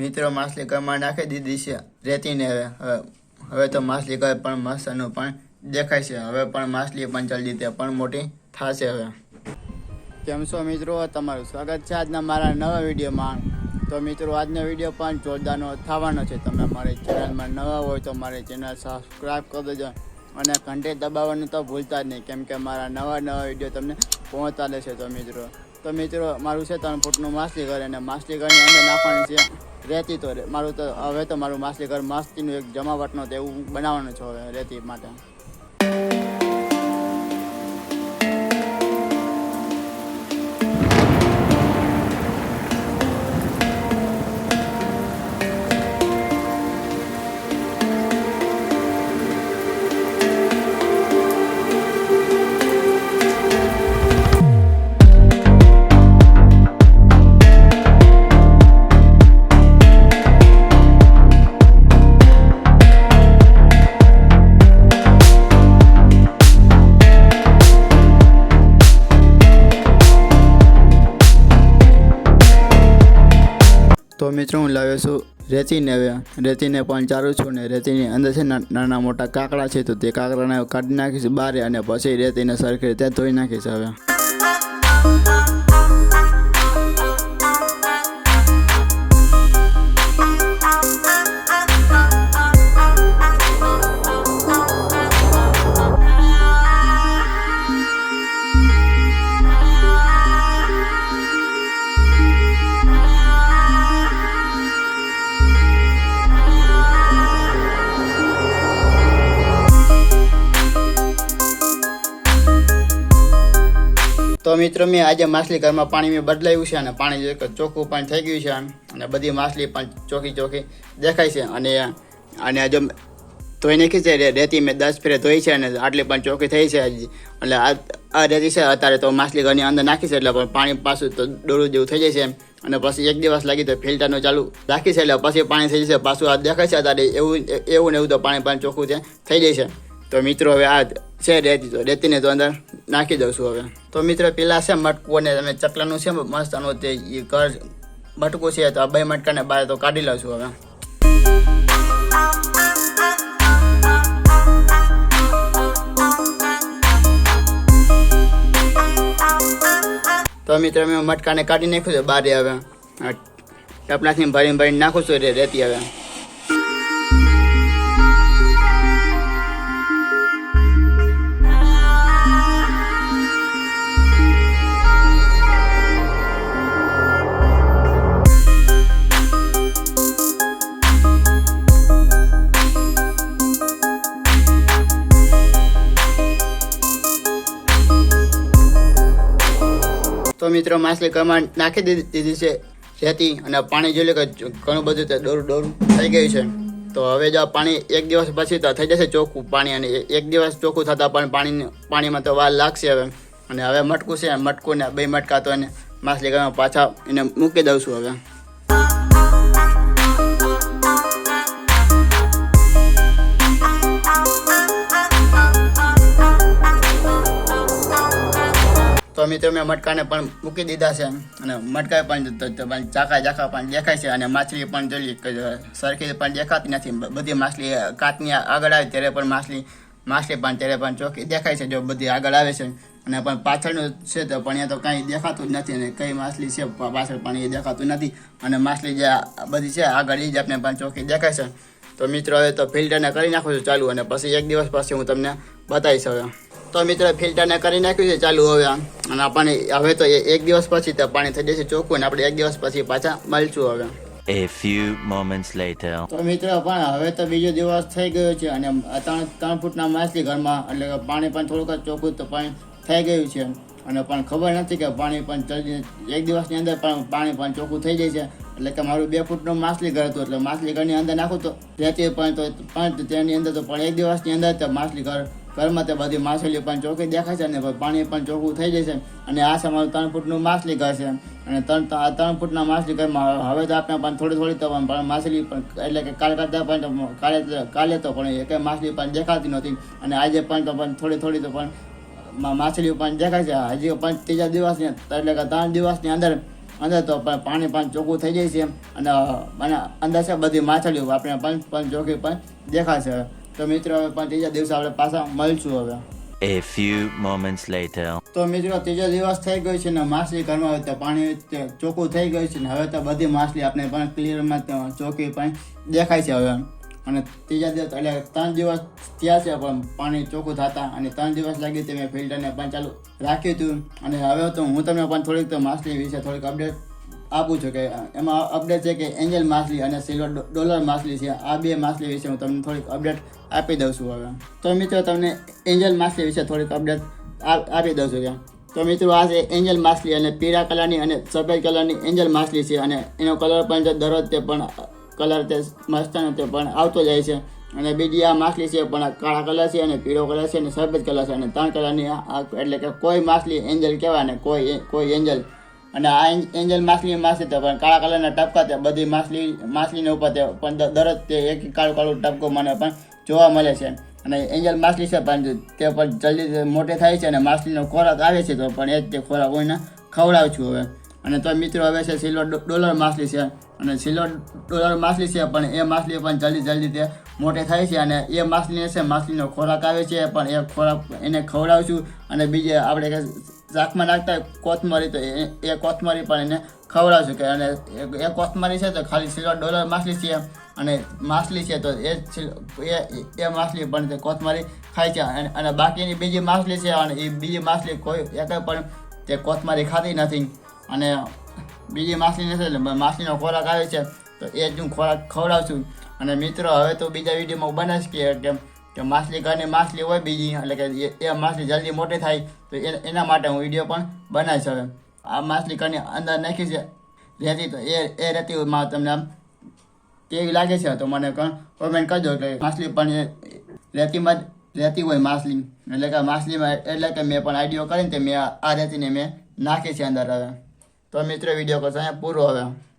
મિત્રો માછલી ઘરમાં નાખી દીધી છે, રેતીને હવે હવે તો માછલી ઘર પણ મસ્તનું પણ દેખાય છે. હવે પણ માછલી પણ જલ્દી તે પણ મોટી થશે હવે. કેમ છો મિત્રો? તમારું સ્વાગત છે આજના મારા નવા વિડીયોમાં. તો મિત્રો, આજનો વીડિયો પણ જોરદારનો થવાનો છે. તમે મારી ચેનલમાં નવા હોય તો મારી ચેનલ સબસ્ક્રાઈબ કરી દેજો અને ઘંટે દબાવવાનું તો ભૂલતા જ નહીં, કેમ કે મારા નવા નવા વીડિયો તમને પહોંચતા છે તો મિત્રો. તો મિત્રો, મારું છે ત્રણ ફૂટનું માછલી ઘર અને માછલી ઘરની અંદર નાખવાની છે. રેતી તો મારું તો હવે તો મારું માછલી ઘર મસ્તીનું એક જમાવટનું તેવું બનાવવાનું છે હવે રહેતી માટે. તો મિત્રો, હું લાવ્યો છું રેતીને હવે. રેતીને પણ ચારું છું ને રેતીની અંદર છે નાના મોટા કાકડા છે તો તે કાકડાને કાઢી નાખીશ બારે અને પછી રેતીને સરખી રીતે ધોઈ નાખીશ હવે. તો મિત્રો, મેં આજે માછલી ઘરમાં પાણી મેં બદલાયું છે અને પાણી ચોખ્ખું પાણી થઈ ગયું છે અને બધી માછલી પણ ચોખ્ખી ચોખ્ખી દેખાય છે. અને અને જો ધોઈ નાખી છે રેતી મેં દસ ફેરે ધોઈ છે અને આટલી પણ ચોખ્ખી થઈ છે એટલે આ આ રેતી છે, અત્યારે તો માછલી ઘરની અંદર નાખી છે, એટલે પણ પાણી પાછું તો દોરું જેવું થઈ જાય છે અને પછી એક દિવસ લાગી તો ફિલ્ટરનું ચાલુ રાખી છે, એટલે પછી પાણી થઈ જશે. પાછું આ દેખાય છે અત્યારે એવું એવું ને એવું તો પાણી પણ ચોખ્ખું છે થઈ જાય છે. તો મિત્રો, હવે આ છે રેતી તો, રેતીને તો અંદર નાખી દઉં છું હવે. તો મિત્રો, પેલા છે મટકું અને તમે ચકલાનું છે મસ્ત આનું તે ઘર મટકું છે, તો આ બે મટકાને બહાર તો કાઢી લઉં છું હવે. તો મિત્રો, મેં મટકાને કાઢી નાખ્યું છે બહાર હવે. આ ટપલાથી ભરીને ભરીને નાખું છું રેતી હવે. મિત્રો માછલી કમાન નાખી દીધી છે જેથી અને પાણી જોઈ લે કે ઘણું બધું તે દોરું દોરું થઈ ગયું છે. તો હવે જો પાણી એક દિવસ પછી તો થઈ જશે ચોખ્ખું પાણી અને એક દિવસ ચોખ્ખું થતાં પણ પાણી પાણીમાં તો વાર લાગશે હવે. અને હવે મટકું છે, મટકું ને બે મટકા તો એને માછલી ઘરમાં પાછા એને મૂકી દઉં છું હવે. મિત્રો, મેં મટકાને પણ મૂકી દીધા છે અને મટકા પણ ચાખા ચાખા પણ દેખાય છે અને માછલી પણ જોઈ સરખી પણ દેખાતી નથી. બધી માછલી કાચની આગળ આવે ત્યારે પણ માછલી માછલી પણ ત્યારે પણ ચોખ્ખી દેખાય છે જો બધી આગળ આવે છે. અને પણ પાછળનું છે તો પણ એ તો કાંઈ દેખાતું જ નથી અને કઈ માછલી છે પાછળ પણ એ દેખાતું નથી. અને માછલી જે બધી છે આગળ, એ જ આપણે પણ ચોખ્ખી દેખાય છે. તો મિત્રો, હવે તો ફિલ્ટરને કરી નાખું છું ચાલુ અને પછી એક દિવસ પછી હું તમને બતાવીશ હવે. તો મિત્રો ફિલ્ટરને કરી નાખ્યું છે ચાલુ હવે અને આપણને હવે તો એક દિવસ પછી તો પાણી થઈ જશે ચોખ્ખું અને આપણે એક દિવસ પછી પાછા મળશું હવે. A few moments later. તો મિત્રો પણ હવે તો બીજો દિવસ થઈ ગયો છે અને ત્રણ ત્રણ ફૂટના માછલી ઘરમાં એટલે પાણી પણ થોડુંક ચોખ્ખું તો પાણી થઈ ગયું છે. અને પણ ખબર નથી કે પાણી પણ જલ્દી એક દિવસની અંદર પણ પાણી પણ ચોખ્ખું થઈ જાય છે. એટલે કે મારું બે ફૂટનું માછલી ઘર હતું એટલે માછલી ઘરની અંદર નાખું તો રહેતી પણ તો પણ તેની અંદર તો પણ એક દિવસની અંદર તો માછલી ઘર ઘરમાં તે બધી માછલીઓ પણ ચોખ્ખી દેખાય છે અને પાણી પણ ચોખ્ખું થઈ જાય છે. અને આ સમય ત્રણ ફૂટનું માછલી ઘર છે. અને ત્રણ ત્રણ ફૂટના માછલી ઘરમાં હવે તો આપણે પણ થોડી થોડી તો પણ માછલી પણ એટલે કે કાલે કરતાં પણ કાલે કાલે તો પણ એક માછલી પણ દેખાતી નહોતી. અને આજે પણ તો પણ થોડી થોડી તો પણ માછલીઓ પણ દેખાય છે. હજી પણ ત્રીજા દિવસની એટલે કે ત્રણ દિવસની અંદર અંદર તો પણ પાણી પણ ચોખ્ખું થઈ જાય છે. અને અંદર છે બધી માછલીઓ, આપણે પણ પણ ચોખ્ખી પણ દેખાશે. તો મિત્રો હવે પણ ત્રીજા દિવસે આપણે પાછા મળશું હવે. A few moments later. તો મિત્રો ત્રીજો દિવસ થઈ ગયો છે ને માછલી ઘરમાં તો પાણી ચોખ્ખું થઈ ગયું છે ને હવે તો બધી માછલી આપણે પણ ક્લિયરમાં ચોખ્ખી પણ દેખાય છે હવે. અને ત્રીજા દિવસ એટલે ત્રણ દિવસ થયા છે પણ પાણી ચોખ્ખું થતા અને ત્રણ દિવસ લાગી તે મેં ફિલ્ટરને પણ ચાલુ રાખ્યું હતું. અને હવે તો હું તમને પણ થોડીક તો માછલી વિશે થોડીક અપડેટ આપું છું કે એમાં અપડેટ છે કે એન્જલ માછલી અને સિલ્વર ડોલર માછલી છે. આ બે માછલી વિશે હું તમને થોડીક અપડેટ આપી દઉં છું હવે. તો મિત્રો, તમને એન્જલ માછલી વિશે થોડીક અપડેટ આપી દઉં છું કે. તો મિત્રો, આ છે એન્જલ માછલી અને પીળા કલરની અને સફેદ કલરની એન્જલ માછલી છે અને એનો કલર પણ છે દરરોજ તે પણ કલર તે મસ્ત તે પણ આવતો જાય છે. અને બીજી આ માછલી છે પણ કાળા કલર છે અને પીળો કલર છે અને સફેદ કલર છે અને ત્રણ કલરની એટલે કે કોઈ માછલી એન્જલ કહેવાય ને કોઈ કોઈ એન્જલ અને આ એન- એન્જલ માછલી માછલી તો પણ કાળા કલરના ટપકા તે બધી માછલી, માછલીને ઉપર તે પણ દરરોજ તે એક કાળું કાળું ટપકો મને પણ જોવા મળે છે. અને એન્જલ માછલી છે પણ તે પણ જલ્દી મોટી થાય છે અને માછલીનો ખોરાક આવે છે તો પણ એ જ તે ખોરાક કોઈને ખવડાવું છું હવે. અને તો મિત્રો હવે છે સિલ્વર ડોલર માછલી છે. અને સિલ્વર ડોલર માછલી છે પણ એ માછલી પણ જલ્દી જલ્દી તે મોટી થાય છે અને એ માછલી છે માછલીનો ખોરાક આવે છે પણ એ ખોરાક એને ખવડાવું છું. અને બીજે આપણે શાકમાં નાખતા કોથમરી તો એ કોથમરી પણ એને ખવડાવશું કે અને એ- કોથમરી છે તો ખાલી સિલ્વર ડોલર માછલી છે અને માછલી છે તો એ એ માછલી પણ તે કોથમરી ખાય છે અને બાકીની બીજી માછલી છે અને એ બીજી માછલી કોઈ એક પણ તે કોથમરી ખાતી નથી. અને બીજી માછલી નથી એટલે માછલીનો ખોરાક આવે છે તો એ જ હું ખોરાક ખવડાવશું. અને મિત્રો, હવે તો બીજા વિડીયોમાં બનાવીશ કે કે માછલી ઘરની માછલી હોય બીજી, એટલે કે એ- માછલી જલ્દી મોટી થાય, તો એના માટે હું વીડિયો પણ બનાવીશ હવે. આ માછલી ઘરની અંદર નાખી છે રહેતી તો એ એ રહેતીમાં તમને આમ કેવી લાગે છે તો મને કોમેન્ટ કરજો, કે માછલી પણ રેતીમાં જ રહેતી હોય માછલી. એટલે કે માછલીમાં એટલે કે મેં પણ આઈડિયો કરીને તે મેં આ રેતીને મેં નાખી છે અંદર હવે. તો મિત્રો, વીડિયો કરશો અહીંયા પૂરો હવે.